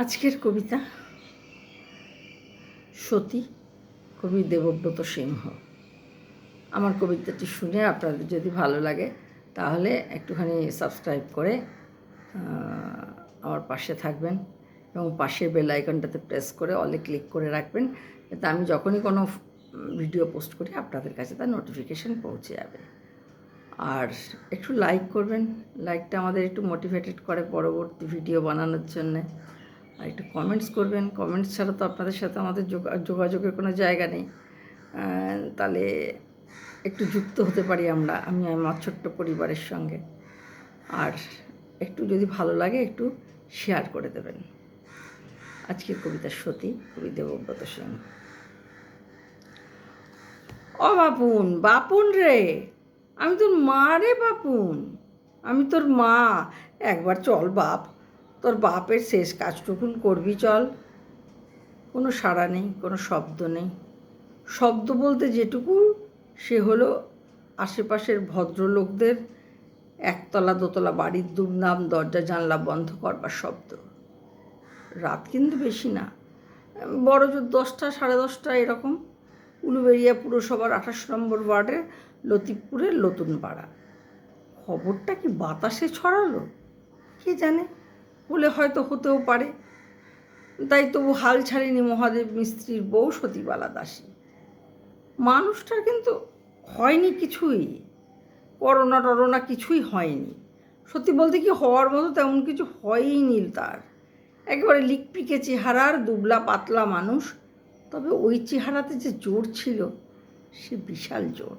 আজকের কবিতা। সতী কবি দেবব্রত সিংহ। আমার কবিতাটি শুনে আপনাদের যদি ভালো লাগে, তাহলে একটুখানি সাবস্ক্রাইব করে আমার পাশে থাকবেন এবং পাশের বেল আইকনটাতে প্রেস করে অলে ক্লিক করে রাখবেন, যাতে আমি যখনই কোনো ভিডিও পোস্ট করি, আপনাদের কাছে তার নোটিফিকেশান পৌঁছে যাবে। আর একটু লাইক করবেন। লাইকটা আমাদের একটু মোটিভেটেড করে পরবর্তী ভিডিও বানানোর জন্যে। আর একটু কমেন্টস করবেন। কমেন্টস ছাড়া তো আপনাদের সাথে আমাদের যোগা- যোগাযোগের কোনো জায়গা নেই। তাহলে একটু যুক্ত হতে পারি আমরা, আমি আমার ছোট্ট পরিবারের সঙ্গে। আর একটু যদি ভালো লাগে, একটু শেয়ার করে দেবেন। আজকের কবিতা সতী কবি দেবব্রত সিংহ ও বাপুন বাপুন রে! আমি তোর মা রে বাপুন। আমি তোর মা। একবার চল বাপ তোর বাপের শেষ কাজটুকুন করবি চল। কোনো সাড়া নেই, কোনো শব্দ নেই। শব্দ বলতে যেটুকু, সে হলো আশেপাশের ভদ্রলোকদের একতলা দোতলা বাড়ির দুমদাম দরজা জানলা বন্ধ করবার শব্দ। রাত কিন্তু বেশি না। বড় জোর দশটা, সাড়ে দশটা এরকম। উলুবেড়িয়া পুরসভার আঠাশ নম্বর ওয়ার্ডের লতিফপুরের নতুন পাড়া খবরটা কি বাতাসে ছড়ালো? কে জানে? বলে হয়তো হতেও পারে। তাই তবু হাল ছাড়েনি মহাদেব মিস্ত্রির বউ সতীবালা দাসী। মানুষটার কিন্তু হয়নি কিছুই। করোনা টরোনা কিছুই হয়নি। সত্যি বলতে কি হওয়ার মতো তেমন কিছু হয়ইনি তার। একেবারে লিকপিকে চেহারার দুবলা পাতলা মানুষ। তবে ওই চেহারাতে যে জোর ছিল, সে বিশাল জোর।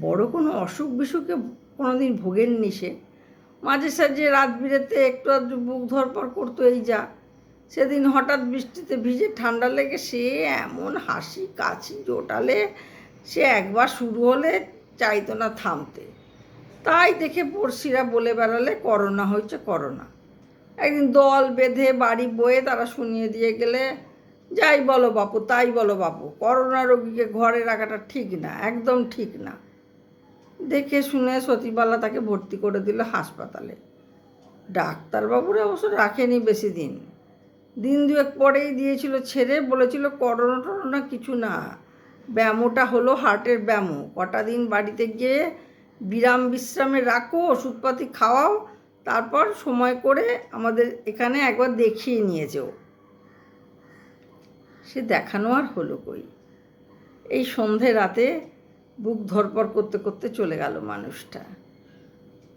বড় কোনো অসুখ বিসুখে কোনোদিন ভোগেননি সে। মাঝে সাঝে রাত বিরেতে একটু আধটু বুক ধরপড় করতো এই যা। সেদিন হঠাৎ বৃষ্টিতে ভিজে ঠান্ডা লেগে সে এমন হাসি কাছি জোটালে, সে একবার শুরু হলে চাইতো না থামতে। তাই দেখে পড়শিরা বলে বেড়ালে, করোনা হয়েছে, করোনা। একদিন দল বেঁধে বাড়ি বয়ে তারা শুনিয়ে দিয়ে গেলে, যাই বলো বাপু, তাই বলো বাপু, করোনা রোগীকে ঘরে রাখাটা ঠিক না, একদম ঠিক না। দেখে শুনে সতীবালা তাকে ভর্তি করে দিল হাসপাতালে। ডাক্তারবাবুরা অবশ্য রাখেনি বেশি দিন। দিন দুয়েক পরেই দিয়েছিল ছেড়ে, বলেছিল করোনা টরোনা কিছু না। ব্যায়ামটা হলো হার্টের ব্যায়াম কটা দিন বাড়িতে গিয়ে বিরাম বিশ্রামে রাখো, ওষুধপাতি খাওয়াও, তারপর সময় করে আমাদের এখানে একবার দেখিয়ে নিয়েছে ও সে দেখানো আর হলো কই? এই সন্ধে রাতে বুক ধরপর করতে করতে চলে গেল মানুষটা।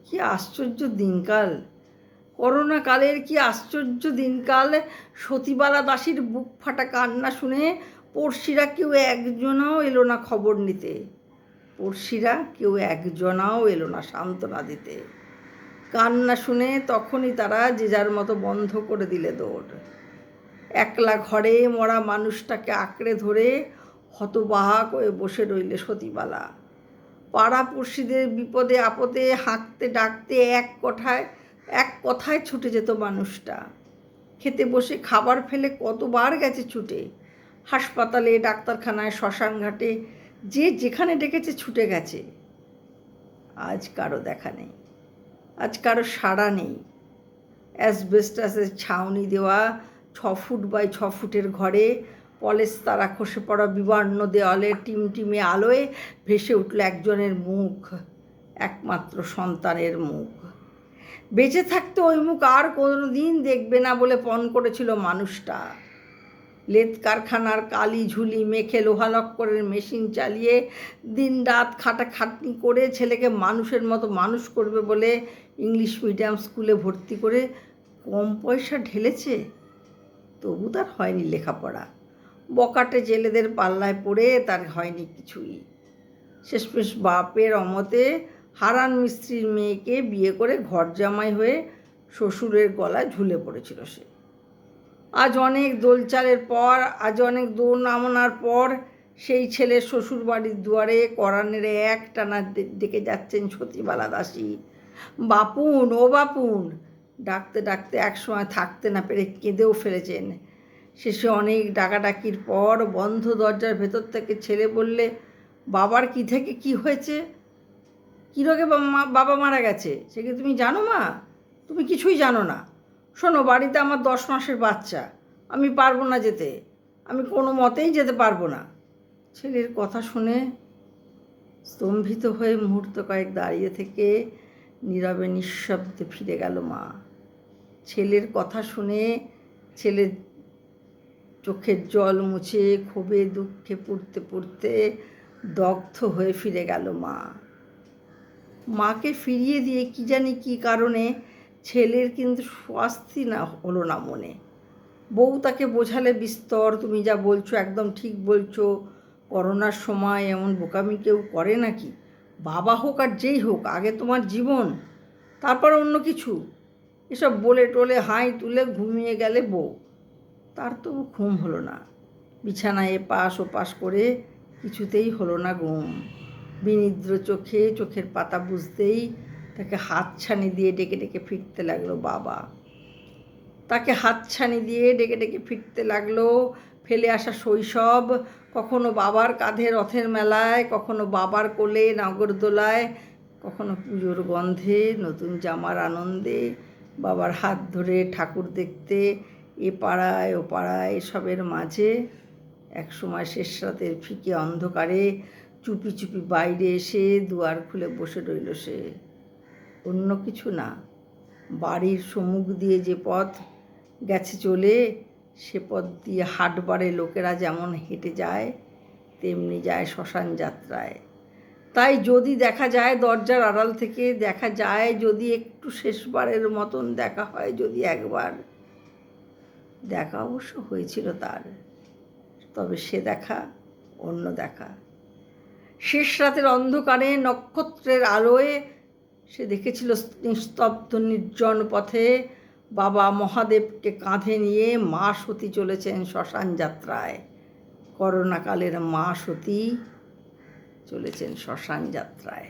কি আশ্চর্য দিনকাল। করোনা কালের কি আশ্চর্য দিনকাল। সতীবালা দাসীর বুক ফাটা কান্না শুনে পড়শিরা কেউ একজনাও এলো না খবর নিতে। পড়শিরা কেউ একজনাও এলো না সান্ত্বনা দিতে। কান্না শুনে তখনই তারা যে যার মতো বন্ধ করে দিলে দৌড়। একলা ঘরে মরা মানুষটাকে আঁকড়ে ধরে হতবাহাক হয়ে বসে রইলে সতীবালা। পাড়াপড়শিদের বিপদে আপদে হাঁকতে ডাকতে এক কথায় এক কথায় ছুটে যেত মানুষটা। খেতে বসে খাবার ফেলে কতবার গেছে ছুটে। হাসপাতালে, ডাক্তারখানায়, শ্মশানঘাটে, যে যেখানে ডেকেছে ছুটে গেছে। আজ কারও দেখা নেই। আজ কারও সাড়া নেই। অ্যাসবেস্টাসের ছাউনি দেওয়া ছ ফুট বাই ছ ফুটের ঘরে পলেস তারা খসে পড়া বিবর্ণ দেওয়ালে টিমটিমে আলোয় ভেসে উঠল একজনের মুখ, একমাত্র সন্তানের মুখ। বেঁচে থাকতে ওই মুখ আর কোনো দিন দেখবে না বলে পণ করেছিল মানুষটা। লেদ কারখানার কালি ঝুলি মেখে লোহালক্করের মেশিন চালিয়ে দিন রাত খাটা খাটনি করে ছেলেকে মানুষের মতো মানুষ করবে বলে ইংলিশ মিডিয়াম স্কুলে ভর্তি করে কম পয়সা ঢেলেছে? তবু তার হয়নি লেখাপড়া। বকাটে জেলেদের পাল্লায় পড়ে তার হয়নি কিছুই। শেষমেশ বাপের অমতে হারান মিস্ত্রির মেয়েকে বিয়ে করে ঘর জামাই হয়ে শ্বশুরের গলায় ঝুলে পড়েছিল সে। আজ অনেক দোলচালের পর, আজ অনেক দোল নামানোর পর সেই ছেলে শ্বশুর বাড়ির দুয়ারে করানের এক টানা ডেকে যাচ্ছেন সতীবালা দাসী। বাপুন, ও বাপুন! ডাকতে ডাকতে একসময় থাকতে না পেরে কেঁদেও ফেলেছেন। শেষে অনেক ডাকাডাকির পর বন্ধ দরজার ভেতর থেকে ছেলে বললে, বাবার কি থেকে কি হয়েছে? কী রোগে বাবা মারা গেছে? সে কি তুমি জানো মা? তুমি কিছুই জানো না। শোনো, বাড়িতে আমার দশ মাসের বাচ্চা। আমি পারব না যেতে। আমি কোনো মতেই যেতে পারব না। ছেলের কথা শুনে স্তম্ভিত হয়ে মুহূর্ত কয়েক দাঁড়িয়ে থেকে নীরবে নিঃশব্দে ফিরে গেল মা। ছেলের কথা শুনে ছেলে চোখের জল মুছে ক্ষোভে দুঃখে পড়তে পড়তে দগ্ধ হয়ে ফিরে গেল মা। মাকে ফিরিয়ে দিয়ে কি জানি কি কারণে ছেলের কিন্তু স্বাস্তি না হলো না মনে। বউ তাকে বোঝালে, বিস্তর, তুমি যা বলছো একদম ঠিক বলছো। করোনার সময় এমন বোকামি কেউ করে নাকি? বাবা হোক আর যেই হোক, আগে তোমার জীবন, তারপর অন্য কিছু। এসব বলে টোলে হাই তুলে ঘুমিয়ে গেলে বউ। তার তো ঘুম হলো না। বিছানায় এপাশ ওপাশ করে কিছুতেই হলো না ঘুম। বিনিদ্র চোখে চোখের পাতা বুঝতেই তাকে হাতছানি দিয়ে ডেকে ডেকে ফিরতে লাগল বাবা। তাকে হাতছানি দিয়ে ডেকে ডেকে ফিরতে লাগল, ফেলে আসা শৈশব, কখনো বাবার কাঁধে রথের মেলায়, কখনো বাবার কোলে নাগরদোলায়, কখনো পুজোর গন্ধে, নতুন জামার আনন্দে, বাবার হাত ধরে ঠাকুর দেখতে এ পাড়ায়, ও পাড়ায় এসবের মাঝে। একসময় শেষ রাতের ফিকে অন্ধকারে চুপি চুপি বাইরে এসে দুয়ার খুলে বসে রইল সে। অন্য কিছু না। বাড়ির সম্মুখ দিয়ে যে পথ গেছে চলে, সে পথ দিয়ে হাটবারে লোকেরা যেমন হেঁটে যায়, তেমনি যায় শ্মশান যাত্রায়। তাই যদি দেখা যায় দরজার আড়াল থেকে, দেখা যায় যদি একটু শেষবারের মতন দেখা হয় যদি একবার। দেখা অবশ্য হয়েছিল তার। তবে সে দেখা অন্য দেখা। শেষ রাতের অন্ধকারে নক্ষত্রের আলোয় সে দেখেছিল নিস্তব্ধ নির্জন পথে বাবা মহাদেবকে কাঁধে নিয়ে মা সতী চলেছেন শ্মশান যাত্রায়। করোনাকালের মা সতী চলেছেন শ্মশান যাত্রায়।